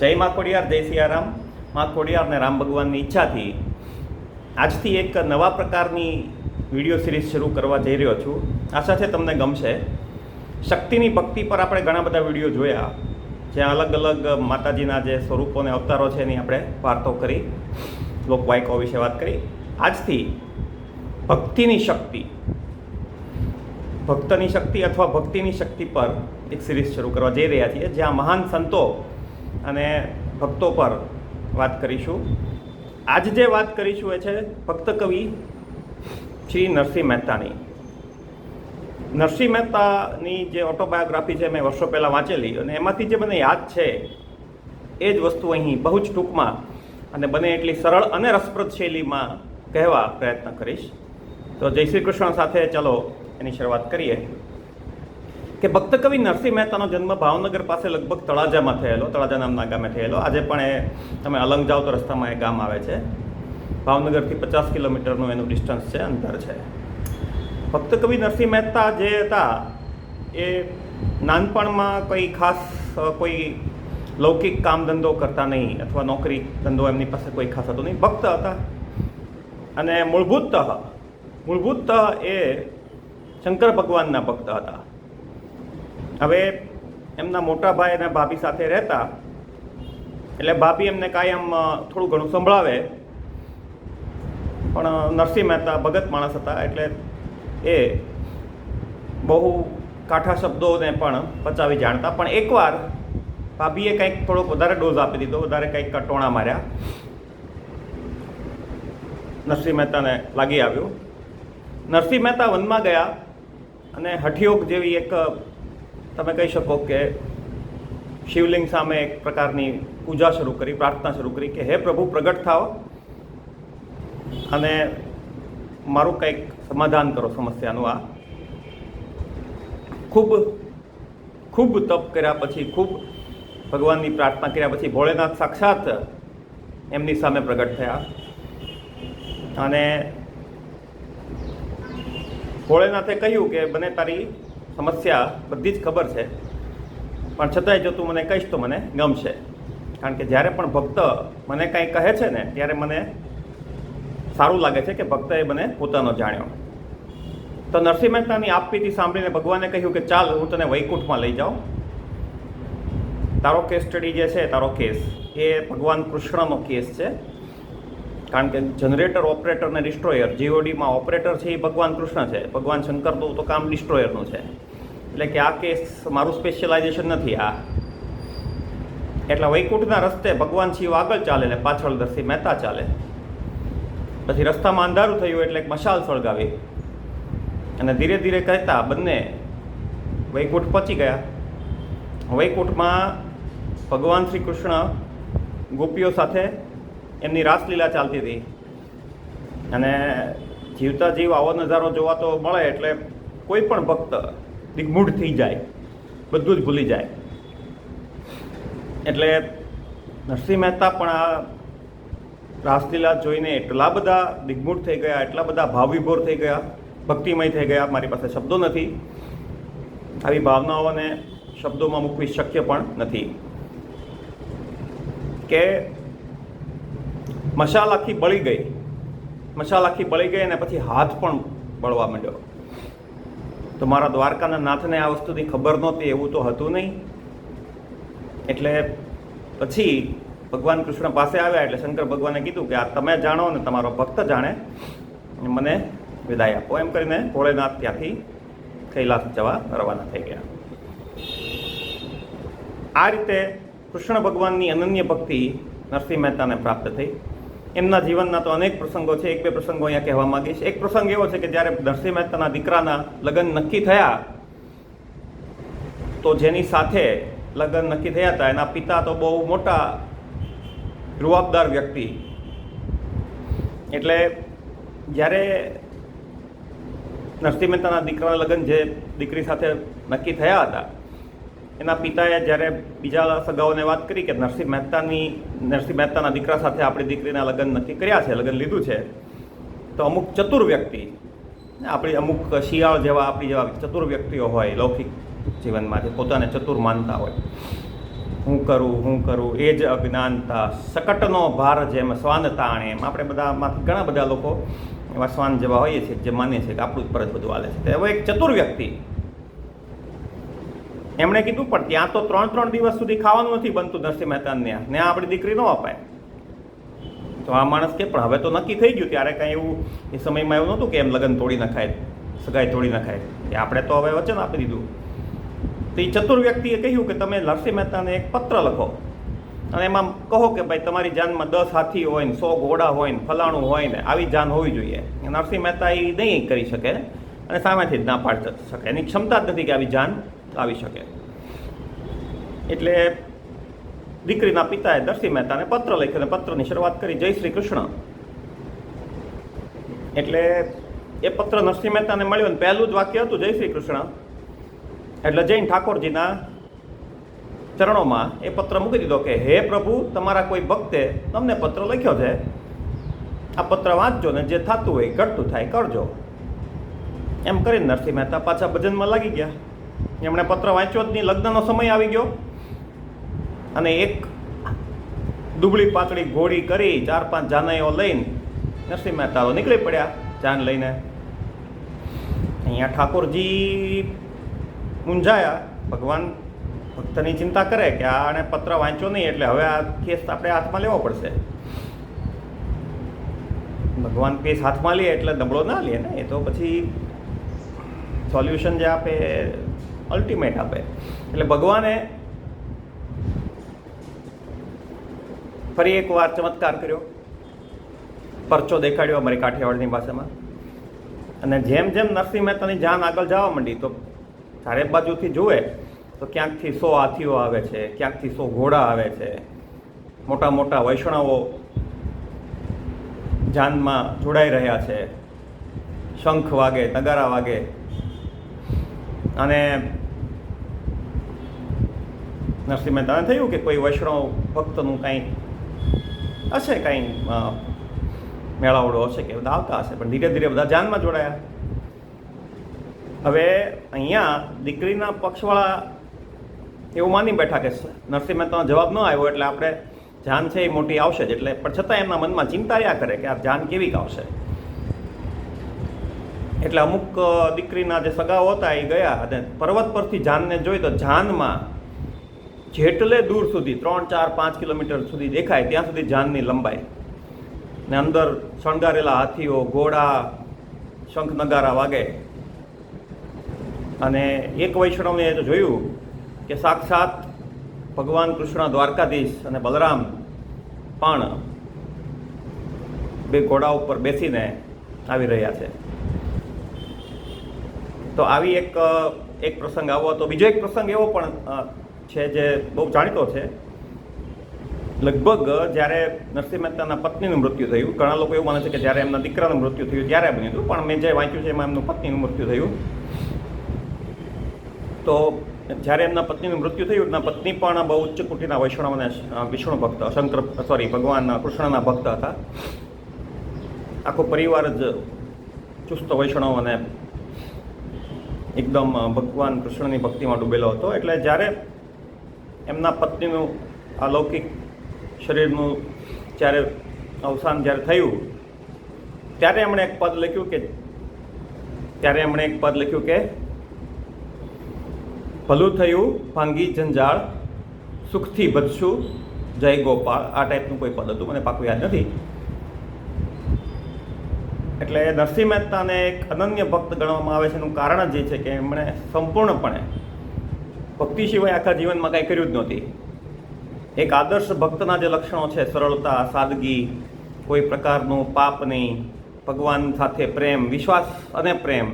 જય મા ખોડિયાર, જય સિયારામ. મા ખોડિયાર અને રામ ભગવાનની ઈચ્છાથી આજથી એક નવા પ્રકારની વીડિયો સિરીઝ શરૂ કરવા જઈ રહ્યો છું. આશા છે તમને ગમશે. શક્તિની ભક્તિ પર આપણે ઘણા બધા વીડિયો જોયા. જ્યાં અલગ અલગ માતાજીના જે સ્વરૂપો અને અવતારો છે એની આપણે વાર્તો કરી. લોકવાયકો વિશે વાત કરી. આજથી ભક્તિની શક્તિ, ભક્તની શક્તિ અથવા ભક્તિની શક્તિ પર એક સિરીઝ શરૂ કરવા જઈ રહ્યા છીએ. જ્યાં મહાન સંતો અને ભક્તો પર વાત કરીશું. આજ જે વાત કરીશું એ છે ભક્ત કવિ શ્રી નરસિંહ મહેતાની. નરસિંહ મહેતાની જે ઓટોબાયોગ્રાફી છે મેં વર્ષો પહેલાં વાંચેલી અને એમાંથી જે મને યાદ છે એ જ વસ્તુ અહીં બહુ જ ટૂંકમાં અને બને એટલી સરળ અને રસપ્રદ શૈલીમાં કહેવા પ્રયત્ન કરીશ. તો જય શ્રી કૃષ્ણ સાથે ચલો એની શરૂઆત કરીએ. કે ભક્ત કવિ નરસિંહ મહેતાનો જન્મ ભાવનગર પાસે લગભગ તળાજામાં થયેલો, તળાજા નામના ગામે થયેલો. આજે પણ એ તમે અલંગ જાઓ તો રસ્તામાં એ ગામ આવે છે. ભાવનગરથી પચાસ કિલોમીટરનું એનું ડિસ્ટન્સ છે, અંતર છે. ભક્ત કવિ નરસિંહ મહેતા જે હતા, એ નાનપણમાં કોઈ ખાસ કોઈ લૌકિક કામ ધંધો કરતા નહીં અથવા નોકરી ધંધો એમની પાસે કોઈ ખાસ હતો નહીં. ભક્ત હતા. અને મૂળભૂત મૂળભૂત એ શંકર ભગવાનના ભક્ત હતા. હવે એમના મોટા ભાઈ અને ભાભી સાથે રહેતા એટલે ભાભી એમને કાયમ અ, થોડું ઘણું સંભળાવે. પણ નરસિંહ મહેતા ભગત માણસ હતા એટલે એ બહુ કાઠા શબ્દોને પણ પચાવી જાણતા. પણ એકવાર ભાભીએ કંઈક થોડોક વધારે ડોઝ આપી દીધો વધારે કંઈક કટોણા માર્યા. નરસિંહ મહેતાને લાગી આવ્યું. નરસિંહ મહેતા વનમાં ગયા અને હઠયોગ જેવી એક તમે કહી શકો કે શિવલિંગ સામે એક પ્રકારની પૂજા શરૂ કરી, પ્રાર્થના શરૂ કરી કે, હે પ્રભુ, પ્રગટ થાઓ અને મારું કંઈક સમાધાન કરો સમસ્યાનું. આ ખૂબ ખૂબ તપ કર્યા પછી, ખૂબ ભગવાનની પ્રાર્થના કર્યા પછી ભોળેનાથ સાક્ષાત એમની સામે પ્રગટ થયા. અને ભોળેનાથે કહ્યું કે, બને તારી સમસ્યા બધી જ ખબર છે. પણ છતાંય જો તું મને કહીશ તો મને ગમશે. કારણ કે જ્યારે પણ ભક્ત મને કાંઈ કહે છે ને, ત્યારે મને સારું લાગે છે કે ભક્તએ મને પોતાનો જાણ્યો. તો નરસિંહ મહેતાની આપવીથી સાંભળીને ભગવાને કહ્યું કે ચાલ, હું તને વૈકુંઠમાં લઈ જાઉં. તારો કેસ સ્ટડી જે છે, તારો કેસ એ ભગવાન કૃષ્ણનો કેસ છે. કારણ કે જનરેટર ઓપરેટર ને ડિસ્ટ્રોયર જીઓડીમાં ઓપરેટર છે એ ભગવાન કૃષ્ણ છે. ભગવાન શંકરનું તો કામ ડિસ્ટ્રોયરનું છે. એટલે કે આ કેસ મારું સ્પેશિયલાઇઝેશન નથી આ. એટલે વૈકુંઠના રસ્તે ભગવાન શિવ આગળ ચાલે ને પાછળ દર્શી મહેતા ચાલે. પછી રસ્તામાં અંધારું થયું એટલે એક મશાલ સળગાવી. અને ધીરે ધીરે કહેતા બંને વૈકુંઠ પહોંચી ગયા. વૈકુંઠમાં ભગવાન શ્રી કૃષ્ણ ગોપીઓ સાથે એમની રાસલીલા ચાલતી હતી. અને જીવતા જીવ આવો નજારો જોવા તો મળે એટલે કોઈ પણ ભક્ત દિગ્મૂઢ થઈ જાય, બધું જ ભૂલી જાય. એટલે નરસિંહ મહેતા પણ આ રાસલીલા જોઈને એટલા બધા દિગ્મૂઢ થઈ ગયા, એટલા બધા ભાવવિભોર થઈ ગયા, ભક્તિમય થઈ ગયા, મારી પાસે શબ્દો નથી. આવી ભાવનાઓને શબ્દોમાં મૂકવી શક્ય પણ નથી. કે મશાલ આખી બળી ગઈ. મશાલ આખી બળી ગઈ અને પછી હાથ પણ બળવા માંડ્યો. તો મારા દ્વારકાના નાથને આ વસ્તુની ખબર નહોતી, એવું તો હતું નહીં. એટલે પછી ભગવાન કૃષ્ણ પાસે આવ્યા એટલે શંકર ભગવાને કીધું કે આ તમે જાણો ને તમારો ભક્ત જાણે મને વિદાય આપો. એમ કરીને ભોળેનાથ ત્યાંથી કૈલાસ જવા રવાના થઈ ગયા. આ રીતે કૃષ્ણ ભગવાનની અનન્ય ભક્તિ નરસિંહ મહેતાને પ્રાપ્ત થઈ. એમના જીવનના તો અનેક પ્રસંગો છે. એક બે પ્રસંગો અહીંયા કહેવા માંગીશ એક પ્રસંગ એવો છે કે જ્યારે નરસિંહ મહેતાના દીકરાના લગ્ન નક્કી થયા, તો જેની સાથે લગ્ન નક્કી થયા હતા, એના પિતા તો બહુ મોટા રૂવાબદાર વ્યક્તિ. એટલે જ્યારે નરસિંહ મહેતાના દીકરાના લગ્ન જે દીકરી સાથે નક્કી થયા હતા એના પિતાએ જ્યારે બીજા સગાઓને વાત કરી કે નરસિંહ મહેતાની, નરસિંહ મહેતાના દીકરા સાથે આપણી દીકરીના લગ્ન નક્કી કર્યા છે, લગ્ન લીધું છે, તો અમુક ચતુર વ્યક્તિ આપણી અમુક શિયાળ જેવા, આપણી જેવા ચતુર વ્યક્તિઓ હોય, લૌકિક જીવનમાં જે પોતાને ચતુર માનતા હોય. હું કરું હું કરું, એ જ અજ્ઞાનતા, સકટનો ભાર જેમ સ્વાન તાણે એમ. આપણે બધામાંથી ઘણા બધા લોકો એવા શ્વાન જેવા હોઈએ છીએ, જે માનીએ છીએ કે આપણું ઉપર જ બધું હાલે છે. તો એવો એક ચતુર વ્યક્તિ એમણે કીધું, પણ ત્યાં તો ત્રણ ત્રણ દિવસ સુધી ખાવાનું નથી બનતું, નરસિંહ મહેતાને ત્યાં. આપણી દીકરી ન અપાય. તો આ માણસ કે, પણ હવે તો નક્કી થઈ ગયું, ત્યારે કાંઈ એવું એ સમયમાં એવું નહોતું કે એમ લગ્ન તોડી નખાય, સગાઈ તોડી નખાય. કે આપણે તો હવે વચન આપી દીધું. તો એ ચતુર વ્યક્તિએ કહ્યું કે, તમે નરસિંહ મહેતાને એક પત્ર લખો. અને એમાં કહો કે, ભાઈ, તમારી જાનમાં દસ હાથી હોય ને, સો ઘોડા હોય ને, ફલાણું હોય ને, આવી જાન હોવી જોઈએ. નરસિંહ મહેતા એ નહીં કરી શકે અને સામેથી જ ના પાડી શકે. એની ક્ષમતા જ નથી કે આવી જાન આવી શકે. એટલે દીકરીના પિતાએ નરસિંહ મહેતાને પત્ર લખ્યો અને પત્રની શરૂઆત કરી જય શ્રી કૃષ્ણ. એટલે એ પત્ર નરસિંહ મહેતાને મળ્યો ને પહેલું જ વાક્ય હતું જય શ્રી કૃષ્ણ. એટલે જૈન ઠાકોરજીના ચરણોમાં એ પત્ર મૂકી દીધો કે, હે પ્રભુ, તમારા કોઈ ભક્તે તમને પત્ર લખ્યો છે? આ પત્ર વાંચજો ને જે થતું હોય ઘટતું થાય, કરજો. એમ કરીને નરસિંહ મહેતા પાછા ભજનમાં લાગી ગયા. એમણે પત્ર વાંચ્યો જ નહીં. લગ્નનો સમય આવી ગયો. અને એક દુબળી પાતળી ઘોડી કરી ચાર પાંચ જાનૈયો લઈને નરસિંહ મહેતાઓ નીકળી પડ્યા જાન લઈને. અહીંયા ઠાકોરજી મૂંઝાયા. ભગવાન ભક્તની ચિંતા કરે કે આને પત્ર વાંચ્યો નહીં એટલે હવે આ કેસ આપણે હાથમાં લેવો પડશે. ભગવાન કેસ હાથમાં લે એટલે દમડો ના લે ને. એ તો પછી સોલ્યુશન જે આપે અલ્ટિમેટ આપે. એટલે ભગવાને ફરી એકવાર ચમત્કાર કર્યો. પરચો દેખાડ્યો અમારી કાઠિયાવાડની ભાષામાં. અને જેમ જેમ નરસિંહ મહેતાની જાન આગળ જવા માંડી, તો ચારે બાજુથી જુએ, તો ક્યાંકથી સો હાથીઓ આવે છે, ક્યાંકથી સો ઘોડા આવે છે, મોટા મોટા વૈષ્ણવો જાનમાં જોડાઈ રહ્યા છે. શંખ વાગે, નગારા વાગે અને નરસિંહ મહેતાને થયું કે કોઈ વૈષ્ણવ ભક્તનું કાંઈ હશે કાંઈ મેળાવડો હશે કે બધા આવતા હશે, પણ ધીરે ધીરે બધા જાનમાં જોડાયા. હવે અહીંયા દીકરીના પક્ષવાળા એવું માની બેઠા કે નરસિંહ મહેતાનો જવાબ ન આવ્યો એટલે આપણે જાન છે એ મોટી આવશે જ એટલે, પણ છતાં એમના મનમાં ચિંતા રહ્યા કરે કે આ જાન કેવી આવશે એટલે અમુક દીકરીના જે સગાઓ હતા એ ગયા અને પર્વત પરથી જાનને જોઈ તો જાનમાં જેટલે દૂર સુધી, ત્રણ, ચાર, પાંચ કિલોમીટર સુધી દેખાય, ત્યાં સુધી જાનની લંબાઈ. ને અંદર શણગારેલા હાથીઓ, ઘોડા, શંખ નગારા વાગે. અને એક તો જોયું કે સાક્ષાત ભગવાન કૃષ્ણ દ્વારકાધીશ અને બલરામ પણ બે ઘોડા ઉપર બેસીને આવી રહ્યા છે. તો આવી એક એક પ્રસંગ આવો હતો. બીજો એક પ્રસંગ એવો પણ છે જે બહુ જાણીતો છે. લગભગ જ્યારે નરસિંહ મહેતાના પત્નીનું મૃત્યુ થયું, ઘણા લોકો એવું માને છે કે જ્યારે એમના દીકરાનું મૃત્યુ થયું, ત્યારે બન્યું હતું, પણ મેં જે વાંચ્યું છે એમાં એમનું પત્નીનું મૃત્યુ થયું. તો જ્યારે એમના પત્નીનું મૃત્યુ થયું, એમના પત્ની પણ બહુ ઉચ્ચ કોટીના વૈષ્ણવ અને વિષ્ણુ ભક્ત શંકર સોરી ભગવાન કૃષ્ણના ભક્ત હતા. આખો પરિવાર જ ચુસ્ત વૈષ્ણવ અને એકદમ ભગવાન કૃષ્ણની ભક્તિમાં ડૂબેલો હતો. એટલે જ્યારે એમના પત્નીનું અલૌકિક શરીરનું જ્યારે અવસાન જ્યારે થયું, ત્યારે એમણે એક પદ લખ્યું કે, ત્યારે એમણે એક પદ લખ્યું કે, ભલું થયું ભાંગી જંજાળ, સુખથી બધશું જય ગોપાળ. આ ટાઈપનું કોઈ પદ હતું, મને પાકું યાદ નથી. એટલે નરસિંહ મહેતાને એક અનન્ય ભક્ત ગણવામાં આવે છે. એનું કારણ જ એ છે કે એમણે સંપૂર્ણપણે ભક્તિ સિવાય આખા જીવનમાં કાંઈ કર્યું જ નહોતી. એક આદર્શ ભક્તના જે લક્ષણો છે, સરળતા, સાદગી, કોઈ પ્રકારનું પાપ નહીં, ભગવાન સાથે પ્રેમ, વિશ્વાસ અને પ્રેમ,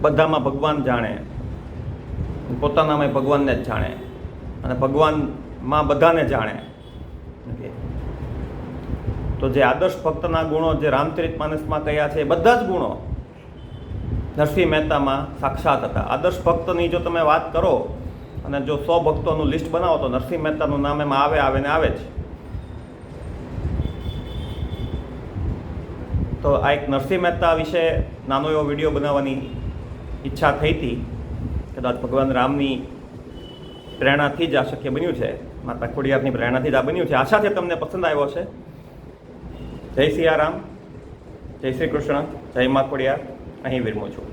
બધામાં ભગવાન જાણે. પોતાનામાં ભગવાનને જ જાણે. અને ભગવાનમાં બધાને જાણે. તો જે આદર્શ ભક્તના ગુણો જે રામચરિત માનસમાં કયા છે એ બધા જ ગુણો નરસિંહ મહેતામાં સાક્ષાત હતા. આદર્શ ભક્તની જો તમે વાત કરો અને જો સો ભક્તોનું લિસ્ટ બનાવો તો નરસિંહ મહેતાનું નામ એમાં આવે આવે ને આવે જ. તો આ એક નરસિંહ મહેતા વિશે નાનો એવો વીડિયો બનાવવાની ઈચ્છા થઈ હતી. કદાચ ભગવાન રામની પ્રેરણાથી જ આ શક્ય બન્યું છે. માતા ખોડિયારની પ્રેરણાથી જ આ બન્યું છે. આશા છે તમને પસંદ આવ્યો છે જય સિયારામ જય શ્રી કૃષ્ણ જય માખોડિયા અહીં વિરમું છું.